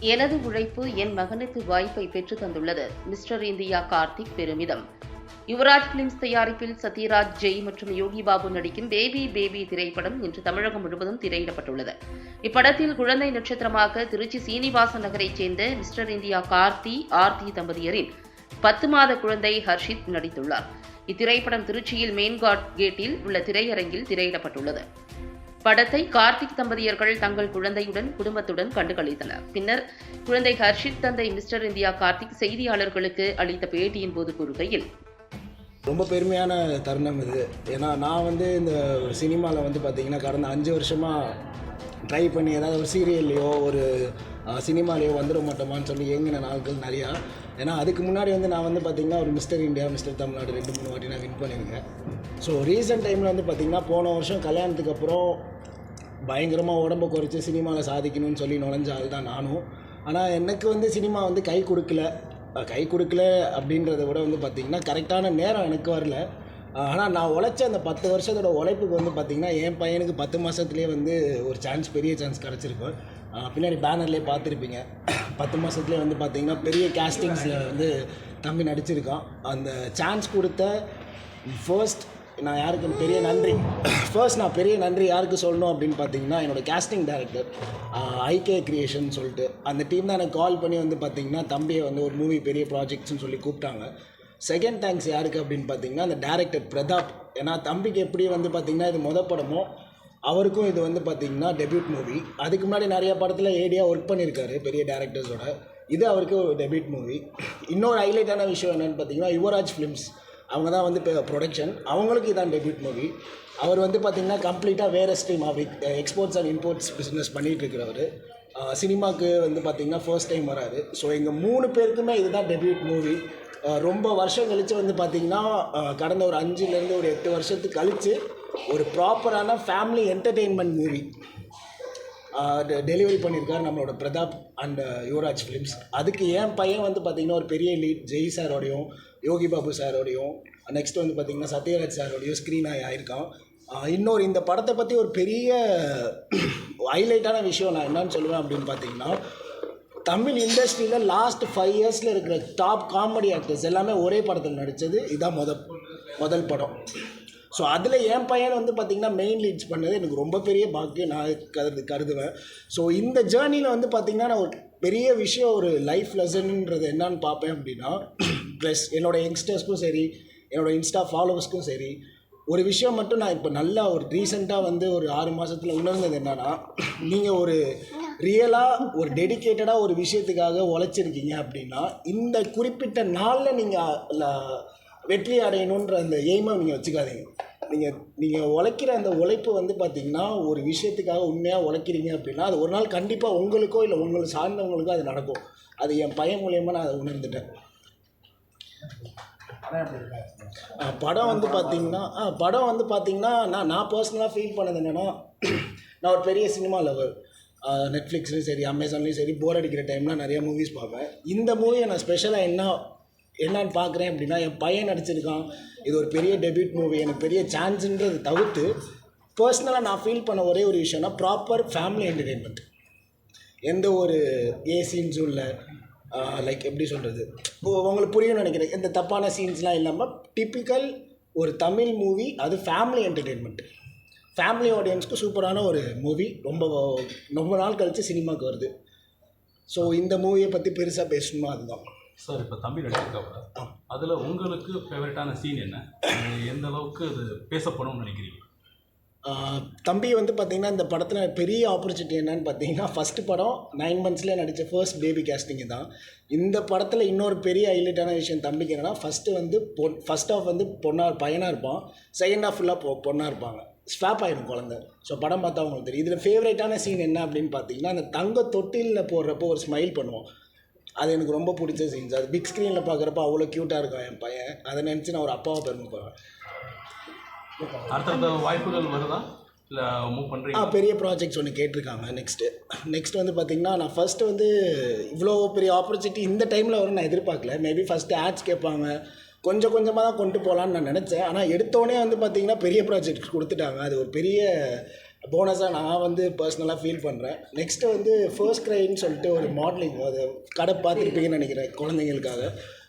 எனது உழைப்பு என் மகனுக்கு வாய்ப்பை பெற்றுத் தந்துள்ளது. மிஸ்டர் இந்தியா கார்த்திக் பெருமிதம். யுவராஜ் பிலிம்ஸ் தயாரிப்பில் சத்யராஜ் ஜெய் மற்றும் யோகி பாபு நடிக்கும் பேபி பேபி திரைப்படம் இன்று தமிழகம் முழுவதும் திரையிடப்பட்டுள்ளது. இப்படத்தில் குழந்தை நட்சத்திரமாக திருச்சி சீனிவாசன் நகரைச் சேர்ந்த மிஸ்டர் இந்தியா கார்த்தி ஆர்த்தி தம்பதியரின் பத்து மாத குழந்தை ஹர்ஷித் நடித்துள்ளார். இத்திரைப்படம் திருச்சியில் மெயின் காட் கேட்டில் உள்ள திரையரங்கில் திரையிடப்பட்டுள்ளது. படத்தை கார்த்திக் தம்பதியர்கள் தங்கள் குழந்தையுடன் குடும்பத்துடன் கண்டுகளித்தனர். பின்னர் குழந்தை ஹர்ஷித் தந்தை மிஸ்டர் இந்தியா கார்த்திக் செய்தியாளர்களுக்கு அளித்த பேட்டியின் போது கூறுகையில் ரொம்ப பெருமையான தருணம் இது. ஏன்னா நான் வந்து இந்த சினிமாவில் வந்து பார்த்தீங்கன்னா கடந்த அஞ்சு வருஷமாக ட்ரை பண்ணி ஏதாவது ஒரு சீரியல்லையோ ஒரு சினிமாலேயோ வந்துட மாட்டோமான்னு சொல்லி ஏங்கின நாட்கள் நிறையா. ஏன்னா அதுக்கு முன்னாடி வந்து நான் வந்து பார்த்திங்கன்னா ஒரு மிஸ்டர் இந்தியா மிஸ்டர் தமிழ்நாடு ரெண்டு மூணு வாட்டி நான் வின் பண்ணியிருக்கேன். ஸோ ரீசெண்ட் டைமில் வந்து பார்த்திங்கன்னா போன வருஷம் கல்யாணத்துக்கு அப்புறம் பயங்கரமாக உடம்ப குறைச்சி சினிமாவில் சாதிக்கணும்னு சொல்லி நுழைஞ்ச ஆள் தான் நானும். ஆனால் எனக்கு வந்து சினிமா வந்து கை கொடுக்கல. கை கொடுக்கல அப்படின்றத விட வந்து பார்த்திங்கன்னா கரெக்டான நேரம் எனக்கு வரல. ஆனால் நான் உழைச்ச அந்த பத்து வருஷத்தோட உழைப்புக்கு வந்து பார்த்திங்கன்னா என் பையனுக்கு பத்து மாதத்துலேயே வந்து ஒரு சான்ஸ் பெரிய சான்ஸ் கிடச்சிருக்கும் பின்னாடி பேனர்லேயே பார்த்துருப்பீங்க. பத்து மாதத்துலேயே வந்து பார்த்திங்கன்னா பெரிய கேஸ்டிங்ஸில் வந்து தம்பி நடிச்சிருக்கான். அந்த சான்ஸ் கொடுத்த ஃபர்ஸ்ட் நான் யாருக்கு பெரிய நன்றி. ஃபர்ஸ்ட் நான் பெரிய நன்றி யாருக்கு சொல்லணும் அப்படின்னு பார்த்தீங்கன்னா என்னோட கேஸ்டிங் டேரக்டர் ஐகே கிரியேஷன் சொல்லிட்டு. அந்த டீம் தான் எனக்கு கால் பண்ணி வந்து பார்த்தீங்கன்னா தம்பியை வந்து ஒரு மூவி பெரிய ப்ராஜெக்ட்ஸ்னு சொல்லி கூப்பிட்டாங்க. செகண்ட் தேங்க்ஸ் யாருக்கு அப்படின்னு பார்த்தீங்கன்னா அந்த டேரக்டர் பிரதாப். ஏன்னா தம்பிக்கு எப்படி வந்து பார்த்தீங்கன்னா இது மொதல் படமோ அவருக்கும் இது வந்து பார்த்தீங்கன்னா டெபியூட் மூவி அதுக்கு முன்னாடி நிறைய படத்தில் ஏடியாக ஒர்க் பண்ணியிருக்காரு பெரிய டேரக்டர்ஸோட இது அவருக்கு ஒரு டெபியூட் மூவி இன்னொரு ஹைலைட்டான விஷயம் என்னென்னு பார்த்தீங்கன்னா யுவராஜ் ஃபிலிம்ஸ் அவங்க தான் வந்து இப்போ ப்ரொடக்ஷன் அவங்களுக்கு இதான் டெபியூட் மூவி அவர் வந்து பார்த்திங்கன்னா கம்ப்ளீட்டாக வேறு ஸ்ட்ரீம் அவர் எக்ஸ்போர்ட்ஸ் அண்ட் இம்போர்ட்ஸ் பிஸ்னஸ் பண்ணிகிட்ருக்கிறவர் சினிமாவுக்கு வந்து பார்த்திங்கன்னா ஃபர்ஸ்ட் டைம் வராது ஸோ எங்கள் மூணு பேருக்குமே இதுதான் டெபியூட் மூவி ரொம்ப வருஷம் கழித்து வந்து பார்த்திங்கன்னா கடந்த ஒரு அஞ்சுலேருந்து ஒரு எட்டு வருஷத்துக்கு கழித்து ஒரு ப்ராப்பரான ஃபேமிலி என்டர்டெயின்மெண்ட் மூவி டெலிவரி பண்ணியிருக்காரு நம்மளோட பிரதாப் அண்ட் யுவராஜ் ஃபிலிம்ஸ் அதுக்கு என் பையன் வந்து பார்த்திங்கன்னா ஒரு பெரிய லீட் ஜெய் சாரோடையும் யோகி பாபு சாரோடையும் நெக்ஸ்ட் வந்து பார்த்திங்கன்னா சத்யராஜ் சாரோடையும் ஸ்க்ரீன் ஆகி ஆயிருக்கான். இன்னொரு இந்த படத்தை பற்றி ஒரு பெரிய ஹைலைட்டான விஷயம் நான் என்னன்னு சொல்லுவேன் அப்படின்னு பார்த்தீங்கன்னா தமிழ் இண்டஸ்ட்ரியில் லாஸ்ட் ஃபைவ் இயர்ஸில் இருக்கிற டாப் காமெடி ஆக்டர்ஸ் எல்லாமே ஒரே படத்தில் நடித்தது இதுதான் முத முதல் படம். ஸோ அதில் என் பையன் வந்து பார்த்திங்கன்னா மெயின் லீட்ஸ் பண்ணது எனக்கு ரொம்ப பெரிய பாக்கியம் நான் கருது கருதுவேன். ஸோ இந்த ஜேர்னியில் வந்து பார்த்திங்கன்னா நான் ஒரு பெரிய விஷயம் ஒரு லைஃப் லெசன்ன்றது என்னன்னு பார்ப்பேன் அப்படின்னா ப்ளஸ் என்னோடய யங்ஸ்டர்ஸ்க்கும் சரி என்னோடய இன்ஸ்டா ஃபாலோவர்ஸ்க்கும் சரி ஒரு விஷயம் மட்டும் நான் இப்போ நல்லா ஒரு ரீசெண்டாக வந்து ஒரு ஆறு மாதத்தில் உணர்ந்தது என்னன்னா நீங்கள் ஒரு ரியலாக ஒரு டெடிக்கேட்டடாக ஒரு விஷயத்துக்காக உழைச்சிருக்கீங்க அப்படின்னா இந்த குறிப்பிட்ட நாளில் நீங்கள் வெற்றி அடையணுன்ற அந்த எய்மை நீங்கள் வச்சுக்காதீங்க. நீங்கள் நீங்கள் உழைக்கிற அந்த உழைப்பு வந்து பார்த்திங்கன்னா ஒரு விஷயத்துக்காக உண்மையாக உழைக்கிறீங்க அப்படின்னா அது ஒரு நாள் கண்டிப்பாக உங்களுக்கோ இல்லை உங்களை சார்ந்தவங்களுக்கோ அது நடக்கும். அது என் பையன் மூலியமாக நான் அதை உணர்ந்துட்டேன். படம் வந்து பார்த்தீங்கன்னா படம் வந்து பார்த்தீங்கன்னா நான் நான் பர்சனலாக ஃபீல் பண்ணது என்னென்னா நான் ஒரு பெரிய சினிமா லவர் நெட்ஃப்ளிக்ஸ்லையும் சரி அமேசான்லேயும் சரி போர் அடிக்கிற டைம்லாம் நிறைய மூவிஸ் பார்ப்பேன். இந்த மூவியை நான் ஸ்பெஷலாக என்ன என்னன்னு பார்க்குறேன் அப்படின்னா என் பையன் நடிச்சிருக்கான். இது ஒரு பெரிய டெபியூட் மூவி எனக்கு பெரிய சான்ஸுன்றது தவிர்த்து பர்சனலாக நான் ஃபீல் பண்ண ஒரே ஒரு விஷயம்னா ப்ராப்பர் ஃபேமிலி என்டர்டெயின்மெண்ட் எந்த ஒரு ஏ சீன்ஸும் இல்லை. லைக் எப்படி சொல்கிறது உங்களுக்கு புரியும்னு நினைக்கிறேன். எந்த தப்பான சீன்ஸ்லாம் இல்லாமல் டிப்பிக்கல் ஒரு தமிழ் மூவி அது ஃபேமிலி என்டர்டெயின்மெண்ட் ஃபேமிலி ஆடியன்ஸ்க்கு சூப்பரான ஒரு மூவி ரொம்ப ரொம்ப நாள் கழித்து சினிமாவுக்கு வருது. ஸோ இந்த மூவியை பற்றி பெருசாக பேசணுமா? அதுதான். சார் இப்போ தம்பி நடிச்சிருக்காப்புல. அதில் உங்களுக்கு ஃபேவரட்டான சீன் என்ன? எந்த அளவுக்கு அது பேசப்படும்னு நினைக்கிறீங்க? தம்பி வந்து பார்த்தீங்கன்னா இந்த படத்தில் பெரிய ஆப்பர்ச்சுனிட்டி என்னன்னு பார்த்தீங்கன்னா ஃபஸ்ட்டு படம் நைன் மந்த்ஸ்லேயே நடித்த ஃபர்ஸ்ட் பேபி கேஸ்டிங் தான். இந்த படத்தில் இன்னொரு பெரிய ஹைலைட்டான விஷயம் தம்பிக்கு என்னன்னா ஃபஸ்ட்டு வந்து பொன் ஃபஸ்ட் ஆஃப் வந்து பொண்ணாக பையனாக இருப்பான். செகண்ட் ஆஃப் ஃபுல்லாக பொ பொண்ணாக இருப்பாங்க. ஸ்வாப் ஆயிடும் குழந்தை. ஸோ படம் பார்த்தா அவங்களுக்கு தெரியும். இதில் ஃபேவரட்டான சீன் என்ன அப்படின்னு பார்த்தீங்கன்னா அந்த தங்க தொட்டிலில் போடுறப்போ ஒரு ஸ்மைல் பண்ணுவோம். அது எனக்கு ரொம்ப பிடிச்ச சீன்ஸ் அது பிக் ஸ்க்ரீனில் பார்க்குறப்ப அவ்வளோ க்யூட்டாக இருக்கும் என் பையன். அதை நினச்சி நான் ஒரு அப்பாவை பெருமைப்படுவேன் அடுத்தடுத்த வாய்ப்புகள் வருதா? இல்லை மூவ் ஆ பெரிய ப்ராஜெக்ட்ஸ் ஒன்று கேட்டிருக்காங்க. நெக்ஸ்ட்டு நெக்ஸ்ட் வந்து பார்த்திங்கன்னா நான் ஃபஸ்ட்டு வந்து இவ்வளோ பெரிய ஆப்பர்ச்சுனிட்டி இந்த டைமில் வரும் நான் எதிர்பார்க்கல. மேபி ஃபஸ்ட்டு ஆட்ஸ் கேட்பாங்க. கொஞ்சம் கொஞ்சமாக தான் கொண்டு போகலான்னு நான் நினச்சேன். ஆனால் எடுத்தோடனே வந்து பார்த்திங்கன்னா பெரிய ப்ராஜெக்ட் கொடுத்துட்டாங்க. அது ஒரு பெரிய போனஸாக நான் வந்து பர்சனலாக ஃபீல் பண்ணுறேன் நெக்ஸ்ட்டு வந்து ஃபர்ஸ்ட் க்ரைன்னு சொல்லிட்டு ஒரு மாடலிங் அது கடை பார்த்துருப்பீங்கன்னு நினைக்கிறேன் குழந்தைங்களுக்காக.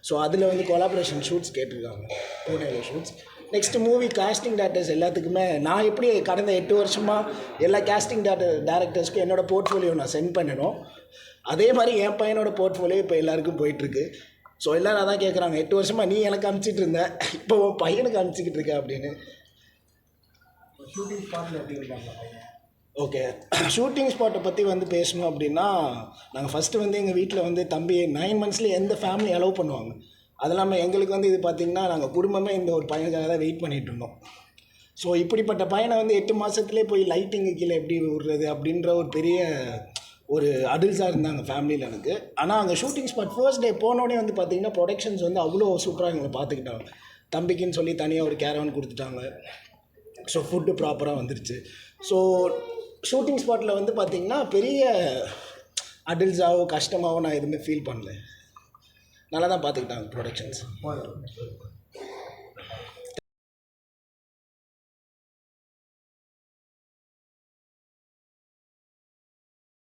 ஸோ அதில் வந்து கொலாபரேஷன் ஷூட்ஸ் கேட்டிருக்காங்க பூனேல shoots next movie casting directors எல்லாத்துக்குமே நான் எப்படி கடந்த எட்டு வருஷமாக எல்லா கேஸ்டிங் டேரக்டர் டேரக்டர்ஸ்க்கும் என்னோடய போர்ட்ஃபோலியோ நான் சென்ட் பண்ணணும் அதே மாதிரி என் பையனோட போர்ட்ஃபோலியோ இப்போ எல்லாருக்கும் போயிட்டுருக்கு ஸோ எல்லோரும் அதான் கேட்குறாங்க எட்டு வருஷமாக நீ எனக்கு அனுப்பிச்சிட்டு இருந்த. இப்போ உன் பையனுக்கு அனுப்பிச்சிக்கிட்டு இருக்க அப்படின்னு. ஷூட்டிங் ஸ்பாட்டில் எப்படி இருக்காங்க ஓகே ஷூட்டிங் ஸ்பாட்டை பற்றி வந்து பேசணும் அப்படின்னா நாங்கள் ஃபஸ்ட்டு வந்து எங்கள் வீட்டில் வந்து தம்பி நைன் மந்த்ஸ்லேயே எந்த ஃபேமிலி அலோவ் பண்ணுவாங்க? அது இல்லாமல் எங்களுக்கு வந்து இது பார்த்திங்கன்னா நாங்கள் குடும்பமே இந்த ஒரு பையனுக்காக தான் வெயிட் பண்ணிட்டு இருந்தோம். ஸோ இப்படிப்பட்ட பையனை வந்து எட்டு மாதத்துலேயே போய் லைட்டிங்கு கீழே எப்படி விடுறது அப்படின்ற ஒரு பெரிய ஒரு அடில்ஸாக இருந்தாங்க ஃபேமிலியில் எனக்கு. ஆனால் அங்கே ஷூட்டிங் ஸ்பாட் ஃபர்ஸ்ட் டே போனோடனே வந்து பார்த்திங்கன்னா ப்ரொடக்ஷன்ஸ் வந்து அவ்வளோ சூப்பராக எங்களை பார்த்துக்கிட்டாங்க தம்பிக்குன்னு சொல்லி தனியாக ஒரு கேரவன் கொடுத்துட்டாங்க. ஸோ ஃபுட்டு ப்ராப்பராக வந்துருச்சு. ஸோ ஷூட்டிங் ஸ்பாட்டில் வந்து பார்த்திங்கன்னா பெரிய அடில்ஸாவோ கஷ்டமாவோ நான் எதுவுமே ஃபீல் பண்ணல. நல்லா தான் பார்த்துக்கிட்டாங்க ப்ரொடக்ஷன்ஸ்